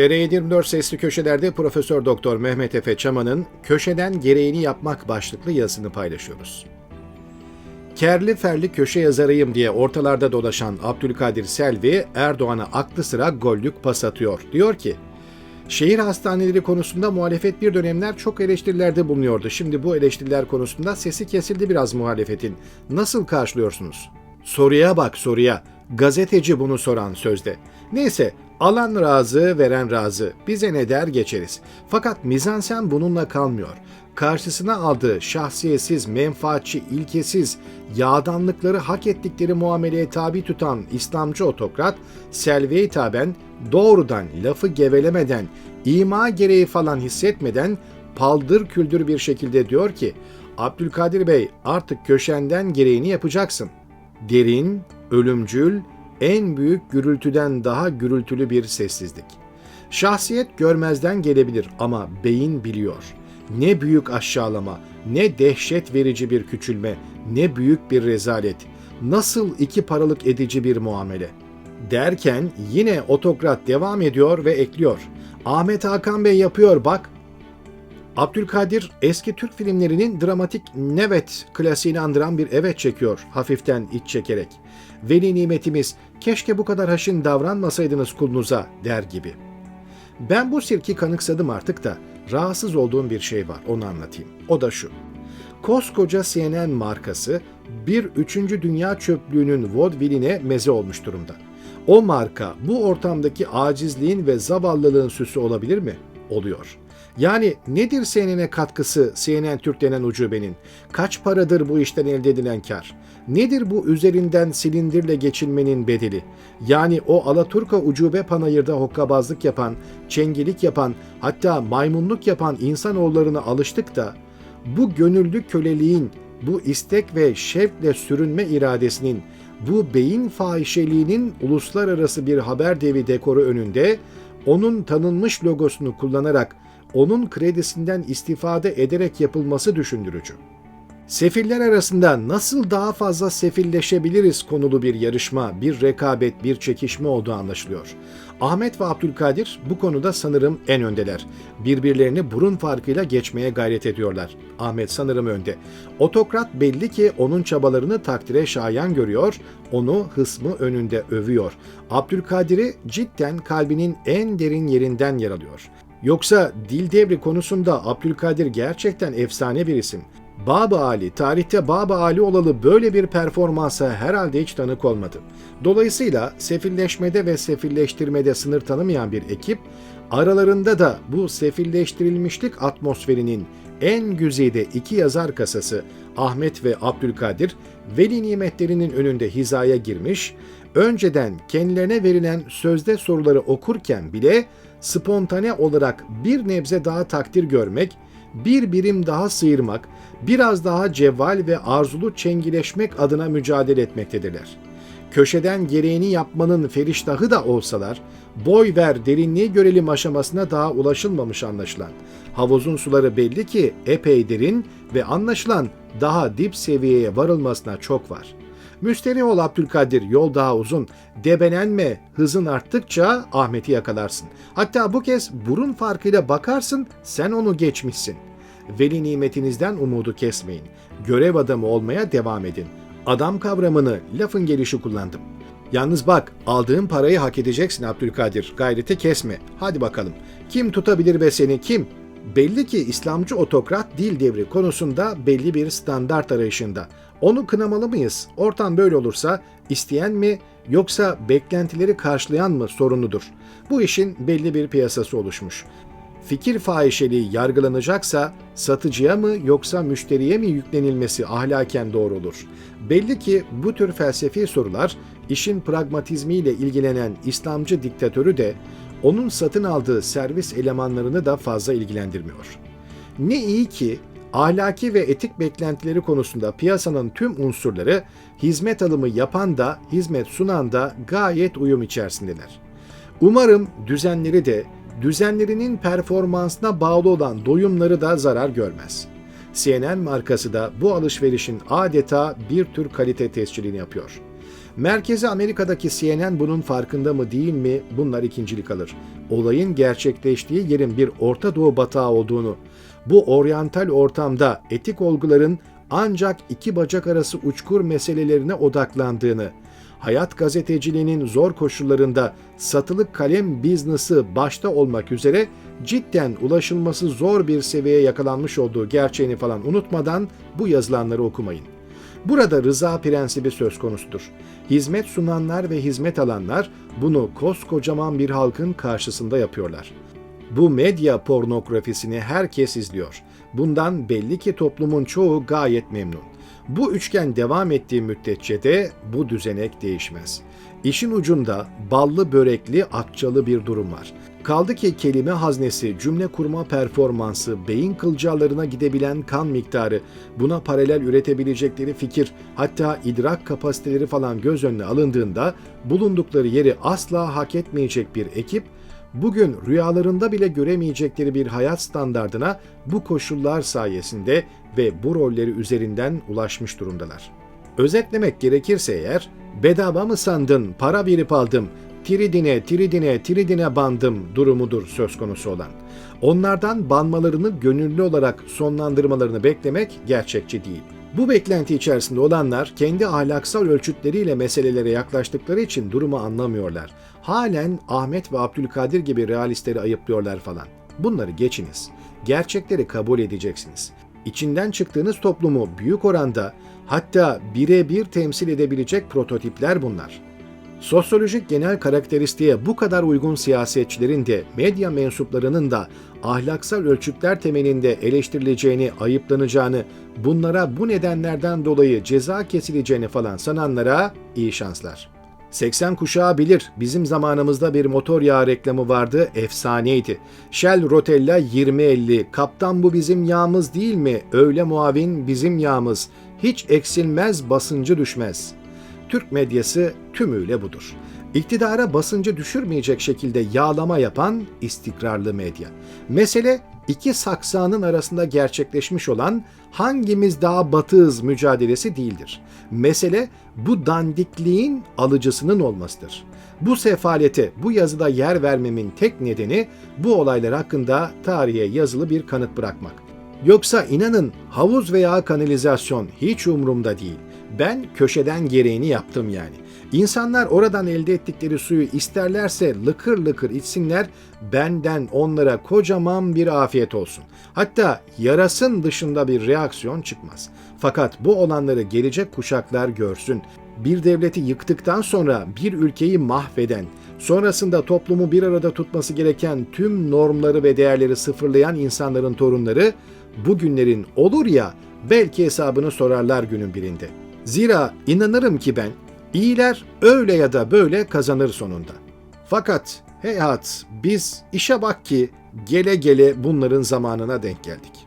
TR24 sesli köşelerde Profesör Doktor Mehmet Efe Çaman'ın Köşeden Gereğini Yapmak başlıklı yazısını paylaşıyoruz. Kerli ferli köşe yazarıyım diye ortalarda dolaşan Abdülkadir Selvi Erdoğan'a aklı sıra gollük pas atıyor. Diyor ki, Şehir hastaneleri konusunda muhalefet bir dönemler çok eleştirilerde bulunuyordu. Şimdi bu eleştiriler konusunda sesi kesildi biraz muhalefetin. Nasıl karşılıyorsunuz? Soruya bak soruya. Gazeteci bunu soran sözde. Neyse alan razı veren razı. Bize ne der geçeriz. Fakat mizansen bununla kalmıyor. Karşısına aldığı şahsiyetsiz, menfaatçi, ilkesiz, yağdanlıkları hak ettikleri muameleye tabi tutan İslamcı otokrat, Selvi'ye hitaben doğrudan lafı gevelemeden, ima gereği falan hissetmeden paldır küldür bir şekilde diyor ki, Abdülkadir Bey artık köşenden gereğini yapacaksın. Derin, ölümcül, en büyük gürültüden daha gürültülü bir sessizlik. Şahsiyet görmezden gelebilir ama beyin biliyor. Ne büyük aşağılama, ne dehşet verici bir küçülme, ne büyük bir rezalet. Nasıl iki paralık edici bir muamele. Derken yine otokrat devam ediyor ve ekliyor. Ahmet Hakan Bey yapıyor bak. Abdülkadir eski Türk filmlerinin dramatik nevet klasiğini andıran bir evet çekiyor hafiften iç çekerek. Veli nimetimiz keşke bu kadar haşin davranmasaydınız kulunuza der gibi. Ben bu sirki kanıksadım artık da rahatsız olduğum bir şey var onu anlatayım. O da şu. Koskoca CNN markası bir üçüncü dünya çöplüğünün vodviline meze olmuş durumda. O marka bu ortamdaki acizliğin ve zavallılığın süsü olabilir mi? Oluyor. Yani nedir CNN'e katkısı CNN Türk denen ucubenin? Kaç paradır bu işten elde edilen kar? Nedir bu üzerinden silindirle geçilmenin bedeli? Yani o Alaturka ucube panayırda hokkabazlık yapan, çengelik yapan, hatta maymunluk yapan insanoğullarına alıştık da bu gönüllü köleliğin, bu istek ve şevkle sürünme iradesinin, bu beyin fahişeliğinin uluslararası bir haber devi dekoru önünde onun tanınmış logosunu kullanarak onun kredisinden istifade ederek yapılması düşündürücü. Sefiller arasında nasıl daha fazla sefilleşebiliriz konulu bir yarışma, bir rekabet, bir çekişme olduğu anlaşılıyor. Ahmet ve Abdülkadir bu konuda sanırım en öndeler. Birbirlerini burun farkıyla geçmeye gayret ediyorlar. Ahmet sanırım önde. Otokrat belli ki onun çabalarını takdire şayan görüyor, onu hısmı önünde övüyor. Abdülkadir'i cidden kalbinin en derin yerinden yer alıyor. Yoksa dil devri konusunda Abdülkadir gerçekten efsane bir isim. Baba Ali, tarihte Baba Ali olalı böyle bir performansa herhalde hiç tanık olmadı. Dolayısıyla sefilleşmede ve sefilleştirmede sınır tanımayan bir ekip, aralarında da bu sefilleştirilmişlik atmosferinin en güzide iki yazar kasası Ahmet ve Abdülkadir, veli nimetlerinin önünde hizaya girmiş, önceden kendilerine verilen sözde soruları okurken bile spontane olarak bir nebze daha takdir görmek, bir birim daha sıyırmak, biraz daha cevval ve arzulu çengileşmek adına mücadele etmektedirler. Köşeden gereğini yapmanın feriştahı da olsalar, boy ver derinliği görelim aşamasına daha ulaşılmamış anlaşılan. Havuzun suları belli ki epey derin ve anlaşılan daha dip seviyeye varılmasına çok var.'' Müsterih ol Abdülkadir, yol daha uzun. Debelenme, hızın arttıkça Ahmet'i yakalarsın. Hatta bu kez burun farkıyla bakarsın, sen onu geçmişsin. Veli nimetinizden umudu kesmeyin. Görev adamı olmaya devam edin. Adam kavramını lafın gelişi kullandım. Yalnız bak, aldığın parayı hak edeceksin Abdülkadir. Gayreti kesme. Hadi bakalım. Kim tutabilir be seni, kim? Belli ki İslamcı otokrat dil devri konusunda belli bir standart arayışında. Onu kınamalı mıyız? Ortam böyle olursa isteyen mi yoksa beklentileri karşılayan mı sorunudur. Bu işin belli bir piyasası oluşmuş. Fikir fahişeliği yargılanacaksa satıcıya mı yoksa müşteriye mi yüklenilmesi ahlaken doğru olur. Belli ki bu tür felsefi sorular işin pragmatizmiyle ilgilenen İslamcı diktatörü de onun satın aldığı servis elemanlarını da fazla ilgilendirmiyor. Ne iyi ki ahlaki ve etik beklentileri konusunda piyasanın tüm unsurları hizmet alımı yapan da hizmet sunan da gayet uyum içerisindeler. Umarım düzenleri de düzenlerinin performansına bağlı olan doyumları da zarar görmez. CNN markası da bu alışverişin adeta bir tür kalite tescilini yapıyor. Merkezi Amerika'daki CNN bunun farkında mı değil mi bunlar ikincilik alır. Olayın gerçekleştiği yerin bir Orta Doğu batağı olduğunu, bu oryantal ortamda etik olguların ancak iki bacak arası uçkur meselelerine odaklandığını, hayat gazeteciliğinin zor koşullarında satılık kalem biznesi başta olmak üzere cidden ulaşılması zor bir seviyeye yakalanmış olduğu gerçeğini falan unutmadan bu yazılanları okumayın. Burada rıza prensibi söz konusudur. Hizmet sunanlar ve hizmet alanlar bunu koskocaman bir halkın karşısında yapıyorlar. Bu medya pornografisini herkes izliyor. Bundan belli ki toplumun çoğu gayet memnun. Bu üçgen devam ettiği müddetçe de bu düzenek değişmez. İşin ucunda ballı börekli akçalı bir durum var. Kaldı ki kelime haznesi, cümle kurma performansı, beyin kılcallarına gidebilen kan miktarı, buna paralel üretebilecekleri fikir, hatta idrak kapasiteleri falan göz önüne alındığında bulundukları yeri asla hak etmeyecek bir ekip, bugün rüyalarında bile göremeyecekleri bir hayat standardına bu koşullar sayesinde ve bu rolleri üzerinden ulaşmış durumdalar. Özetlemek gerekirse eğer, bedava mı sandın, para verip aldım, tridine, tridine, tridine bandım durumudur söz konusu olan. Onlardan banmalarını gönüllü olarak sonlandırmalarını beklemek gerçekçi değil. Bu beklenti içerisinde olanlar kendi ahlaksal ölçütleriyle meselelere yaklaştıkları için durumu anlamıyorlar. Halen Ahmet ve Abdülkadir gibi realistleri ayıplıyorlar falan. Bunları geçiniz. Gerçekleri kabul edeceksiniz. İçinden çıktığınız toplumu büyük oranda hatta birebir temsil edebilecek prototipler bunlar. Sosyolojik genel karakteristiğe bu kadar uygun siyasetçilerin de medya mensuplarının da ahlaksal ölçütler temelinde eleştirileceğini, ayıplanacağını, bunlara bu nedenlerden dolayı ceza kesileceğini falan sananlara iyi şanslar. 80 kuşağı bilir. Bizim zamanımızda bir motor yağı reklamı vardı, efsaneydi. Shell Rotella 2050, kaptan bu bizim yağımız değil mi? Öyle muavin bizim yağımız. Hiç eksilmez, basıncı düşmez.'' Türk medyası tümüyle budur. İktidara basıncı düşürmeyecek şekilde yağlama yapan istikrarlı medya. Mesele iki saksanın arasında gerçekleşmiş olan hangimiz daha batığız mücadelesi değildir. Mesele bu dandikliğin alıcısının olmasıdır. Bu sefalete bu yazıda yer vermemin tek nedeni bu olaylar hakkında tarihe yazılı bir kanıt bırakmak. Yoksa inanın havuz veya kanalizasyon hiç umurumda değil. Ben köşeden gereğini yaptım yani. İnsanlar oradan elde ettikleri suyu isterlerse lıkır lıkır içsinler, benden onlara kocaman bir afiyet olsun. Hatta yarasın dışında bir reaksiyon çıkmaz. Fakat bu olanları gelecek kuşaklar görsün. Bir devleti yıktıktan sonra bir ülkeyi mahveden, sonrasında toplumu bir arada tutması gereken tüm normları ve değerleri sıfırlayan insanların torunları bugünlerin olur ya belki hesabını sorarlar günün birinde. Zira inanırım ki ben iyiler öyle ya da böyle kazanır sonunda. Fakat heyhat biz işe bak ki gele gele bunların zamanına denk geldik.